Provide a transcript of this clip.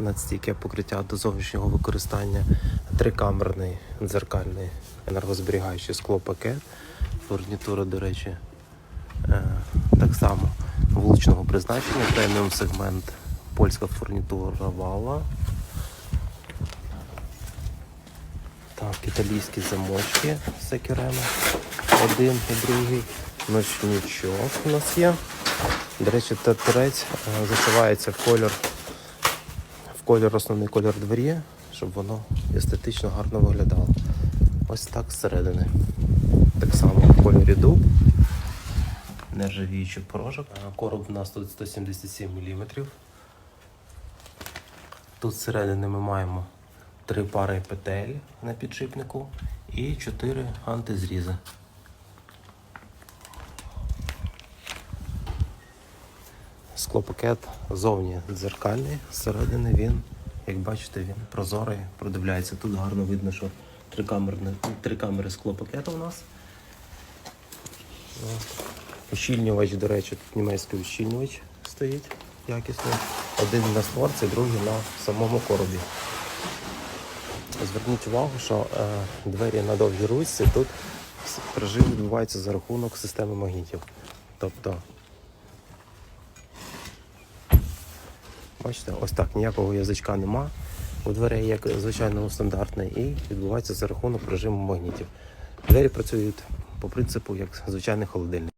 надстійке покриття до зовнішнього використання, трикамерний дзеркальний енергозберігаючий склопакет, фурнітура, до речі, е, так само вуличного призначення, преміум сегмент, польська фурнітура вала. Так, італійські замочки секюрема. Один і другий. Ночничок у нас є. До речі, татурець е, зашивається в колір, в колір, основний колір двері, щоб воно естетично гарно виглядало. Ось так зсередини. Так само в кольорі дуб. Нержавіючий порожок. Е, Короб у нас тут 177 мм. Тут зсередини ми маємо три пари петель на підшипнику і чотири антизрізи. Склопакет зовні дзеркальний, зсередини він, як бачите, він прозорий, продивляється. Тут гарно видно, що три камери, три камери склопакету у нас. Ущільнювач, до речі, тут німецький ущільнювач стоїть якісний. Один на створці, другий на самому коробі. Зверніть увагу, що е, двері на довгій ручці тут прижим відбувається за рахунок системи магнітів. Тобто, бачите, ось так, ніякого язичка нема. У дверей як звичайно стандартне, і відбувається за рахунок режиму магнітів. Двері працюють по принципу як звичайний холодильник.